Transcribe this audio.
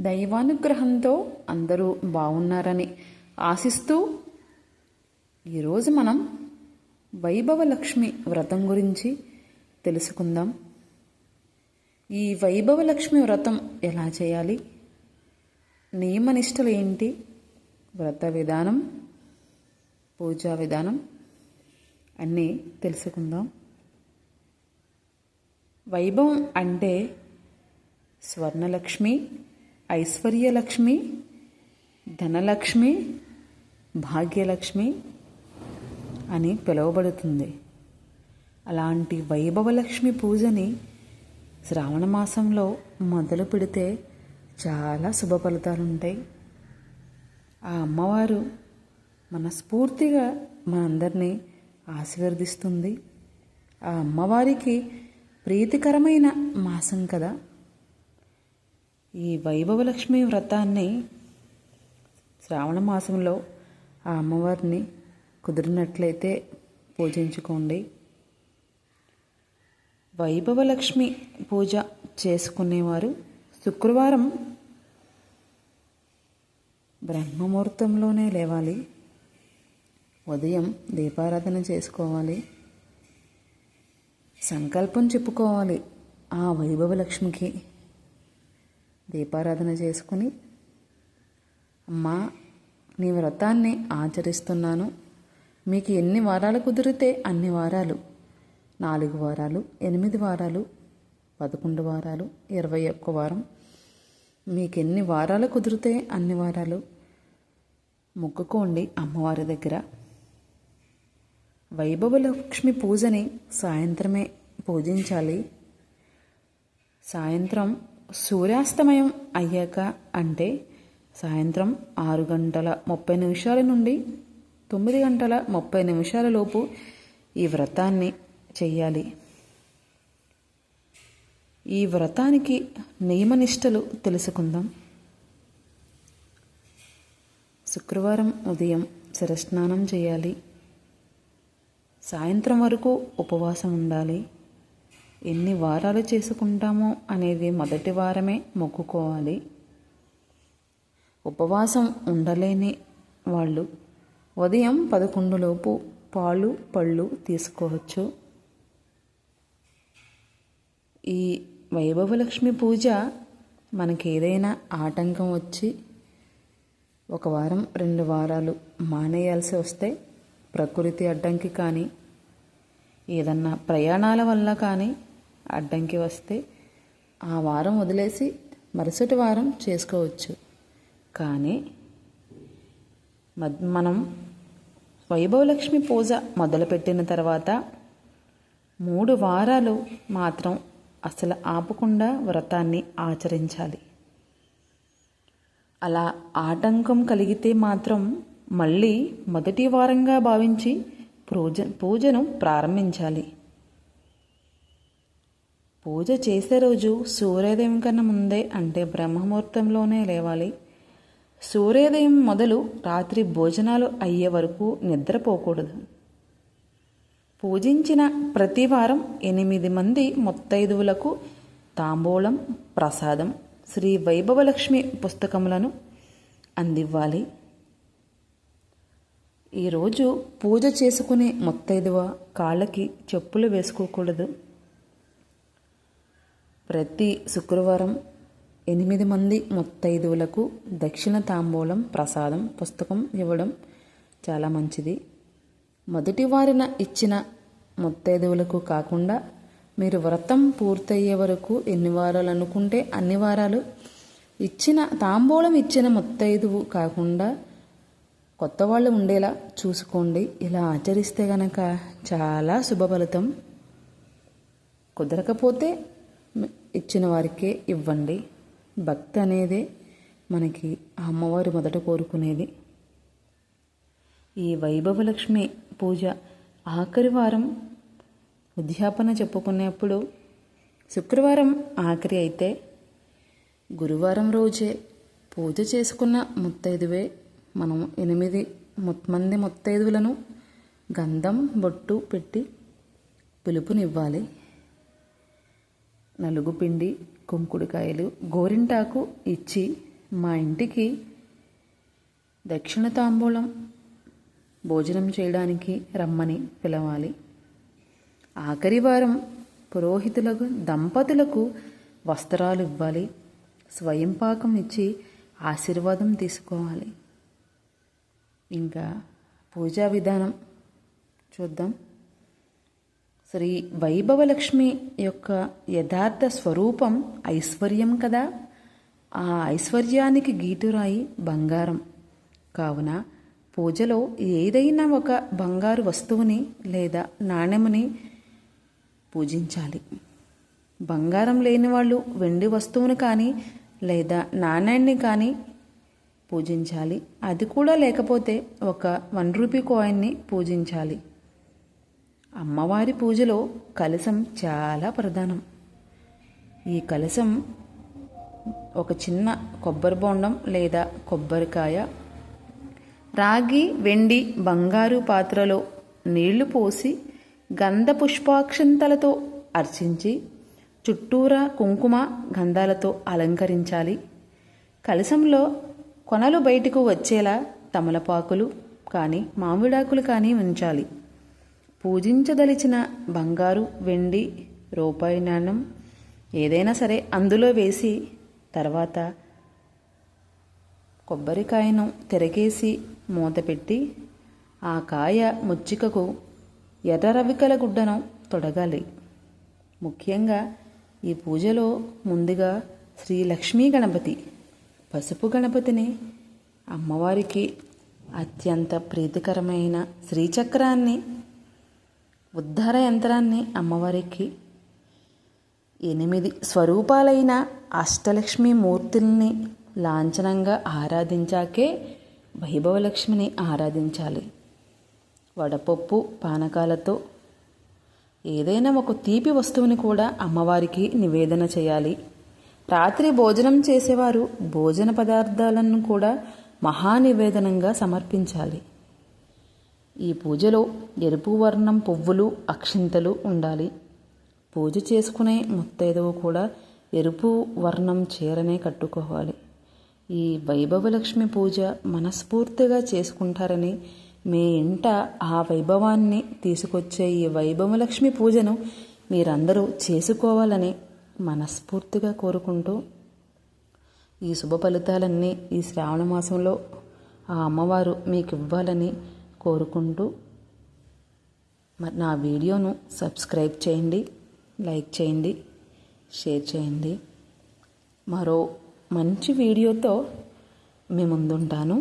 దైవానుగ్రహంతో అందరూ బాగున్నారని ఆశిస్తూ ఈరోజు మనం వైభవలక్ష్మి వ్రతం గురించి తెలుసుకుందాం. ఈ వైభవలక్ష్మి వ్రతం ఎలా చేయాలి? నియమనిష్టలు ఏంటి? వ్రత విధానం పూజా విధానం అన్నీ తెలుసుకుందాం. వైభవం అంటే స్వర్ణలక్ష్మి ఐశ్వర్యలక్ష్మి ధనలక్ష్మి భాగ్యలక్ష్మి అని పిలువబడుతుంది. అలాంటి వైభవలక్ష్మి పూజని శ్రావణ మాసంలో మొదలు పెడితే చాలా శుభ ఫలితాలు ఉంటాయి ఆ అమ్మవారు మనస్ఫూర్తిగా మనందరినీ ఆశీర్వదిస్తుంది. ఆ అమ్మవారికి ప్రీతికరమైన మాసం కదా. ఈ వైభవలక్ష్మి వ్రతాన్ని శ్రావణ మాసంలో ఆ అమ్మవారిని కుదిరినట్లయితే పూజించుకోండి. వైభవలక్ష్మి పూజ చేసుకునేవారు శుక్రవారం బ్రహ్మముహూర్తంలోనే లేవాలి. ఉదయం దీపారాధన చేసుకోవాలి. సంకల్పం చెప్పుకోవాలి ఆ వైభవలక్ష్మికి. దీపారాధన చేసుకుని అమ్మా నీ వ్రతాన్ని ఆచరిస్తున్నాను. మీకు ఎన్ని వారాలు కుదిరితే అన్ని వారాలు. నాలుగు వారాలు ఎనిమిది వారాలు పదకొండు వారాలు ఇరవై ఒక్క వారం. మీకు ఎన్ని వారాలు కుదిరితే అన్ని వారాలు. మొక్కుకోండి అమ్మవారి దగ్గర. వైభవలక్ష్మి పూజని సాయంత్రమే పూజించాలి. సాయంత్రం సూర్యాస్తమయం అయ్యాక అంటే సాయంత్రం ఆరు గంటల ముప్పై నిమిషాల నుండి తొమ్మిది గంటల ముప్పై నిమిషాల లోపు ఈ వ్రతాన్ని చెయ్యాలి. ఈ వ్రతానికి నియమనిష్టలు తెలుసుకుందాం. శుక్రవారం ఉదయం శిరస్నానం చేయాలి. సాయంత్రం వరకు ఉపవాసం ఉండాలి. ఎన్ని వారాలు చేసుకుంటామో అనేది మొదటి వారమే మొక్కుకోవాలి. ఉపవాసం ఉండలేని వాళ్ళు ఉదయం పదకొండులోపు పాలు పళ్ళు తీసుకోవచ్చు. ఈ వైభవలక్ష్మి పూజ మనకి ఏదైనా ఆటంకం వచ్చి ఒక వారం రెండు వారాలు మానేయాల్సి వస్తే ప్రకృతి అడ్డంకి కానీ ఏదన్నా ప్రయాణాల వల్ల కానీ అడ్డంకి వస్తే ఆ వారం వదిలేసి మరుసటి వారం చేసుకోవచ్చు. కానీ మద్- మనం వైభవలక్ష్మి పూజ మొదలుపెట్టిన తర్వాత మూడు వారాలు మాత్రం అసలు ఆపకుండా వ్రతాన్ని ఆచరించాలి. అలా ఆటంకం కలిగితే మాత్రం మళ్ళీ మొదటి వారంగా భావించి పూజ పూజను ప్రారంభించాలి. పూజ చేసే రోజు సూర్యోదయం కన్నా ముందే అంటే బ్రహ్మముహూర్తంలోనే లేవాలి. సూర్యోదయం మొదలు రాత్రి భోజనాలు అయ్యే వరకు నిద్రపోకూడదు. పూజించిన ప్రతి వారం ఎనిమిది మంది ముత్తైదువులకు తాంబూలం ప్రసాదం శ్రీ వైభవలక్ష్మి పుస్తకములను అందివ్వాలి. ఈరోజు పూజ చేసుకునే ముత్తైదువ కాళ్ళకి చెప్పులు వేసుకోకూడదు. ప్రతి శుక్రవారం ఎనిమిది మంది ముత్తైదువులకు దక్షిణ తాంబూలం ప్రసాదం పుస్తకం ఇవ్వడం చాలా మంచిది. మొదటి వారిన ఇచ్చిన ముత్తైదువులకు కాకుండా మీరు వ్రతం పూర్తయ్యే వరకు ఎన్ని వారాలు అనుకుంటే అన్ని వారాలు ఇచ్చిన తాంబూలం ఇచ్చిన ముత్తైదువు కాకుండా కొత్త వాళ్ళు ఉండేలా చూసుకోండి. ఇలా ఆచరిస్తే గనక చాలా శుభ ఫలితం. కుదరకపోతే ఇచ్చిన వారికే ఇవ్వండి. భక్తి అనేదే మనకి ఆ అమ్మవారు మొదట కోరుకునేది. ఈ వైభవలక్ష్మి పూజ ఆఖరి వారం ఉద్యాపన చెప్పుకునేప్పుడు శుక్రవారం ఆఖరి అయితే గురువారం రోజే పూజ చేసుకున్న ముత్తైదువే మనం ఎనిమిది మంది ముత్తైదువులను గంధం బొట్టు పెట్టి పిలుపునివ్వాలి. నలుగు పిండి కుంకుడుకాయలు గోరింటాకు ఇచ్చి మా ఇంటికి దక్షిణ తాంబూలం భోజనం చేయడానికి రమ్మని పిలవాలి. ఆఖరి వారం పురోహితులకు దంపతులకు వస్త్రాలు ఇవ్వాలి. స్వయం పాకం ఇచ్చి ఆశీర్వాదం తీసుకోవాలి. ఇంకా పూజా విధానం చూద్దాం. శ్రీ వైభవలక్ష్మి యొక్క యథార్థ స్వరూపం ఐశ్వర్యం కదా? ఆ ఐశ్వర్యానికి గీటురాయి బంగారం. కావున పూజలో ఏదైనా ఒక బంగారు వస్తువుని లేదా నాణెముని పూజించాలి. బంగారం లేని వాళ్ళు వెండి వస్తువుని కానీ లేదా నాణ్యాన్ని కానీ పూజించాలి. అది కూడా లేకపోతే ఒక వన్ రూపీ కాయిన్ని పూజించాలి. అమ్మవారి పూజలో కలశం చాలా ప్రధానం. ఈ కలశం ఒక చిన్న కొబ్బరి బొండం లేదా కొబ్బరికాయ రాగి వెండి బంగారు పాత్రలో నీళ్ళు పోసి గంధ పుష్పాక్షంతలతో అర్చించి చుట్టూరా కుంకుమ గంధాలతో అలంకరించాలి. కలశంలో కొనలు బయటకు వచ్చేలా తమలపాకులు కానీ మామిడాకులు కానీ ఉంచాలి. పూజించదలిచిన బంగారు వెండి రూపాయి నాణ్యం ఏదైనా సరే అందులో వేసి తర్వాత కొబ్బరికాయను తిరగేసి మూత పెట్టి ఆ కాయ ముచ్చికకు ఎర్ర రవికల గుడ్డను తొడగాలి. ముఖ్యంగా ఈ పూజలో ముందుగా శ్రీ లక్ష్మీ గణపతి పసుపు గణపతిని అమ్మవారికి అత్యంత ప్రీతికరమైన శ్రీచక్రాన్ని ఉద్ధార యంత్రాన్ని అమ్మవారికి ఎనిమిది స్వరూపాలైన అష్టలక్ష్మి మూర్తుల్ని లాంఛనంగా ఆరాధించాకే వైభవలక్ష్మిని ఆరాధించాలి. వడపప్పు పానకాలతో ఏదైనా ఒక తీపి వస్తువుని కూడా అమ్మవారికి నివేదన చేయాలి. రాత్రి భోజనం చేసేవారు భోజన పదార్థాలను కూడా మహానివేదనంగా సమర్పించాలి. ఈ పూజలో ఎరుపు వర్ణం పువ్వులు అక్షింతలు ఉండాలి. పూజ చేసుకునే ముత్తైదవు కూడా ఎరుపు వర్ణం చీరనే కట్టుకోవాలి. ఈ వైభవలక్ష్మి పూజ మనస్ఫూర్తిగా చేసుకుంటారని మీ ఇంట ఆ వైభవాన్ని తీసుకొచ్చే ఈ వైభవలక్ష్మి పూజను మీరందరూ చేసుకోవాలని మనస్ఫూర్తిగా కోరుకుంటూ ఈ శుభ ఫలితాలన్నీ ఈ శ్రావణ మాసంలో ఆ అమ్మవారు మీకు ఇవ్వాలని కోరుకుంటూ మరి నా వీడియోను సబ్స్క్రైబ్ చేయండి లైక్ చేయండి షేర్ చేయండి. మరో మంచి వీడియోతో మీ ముందుంటాను.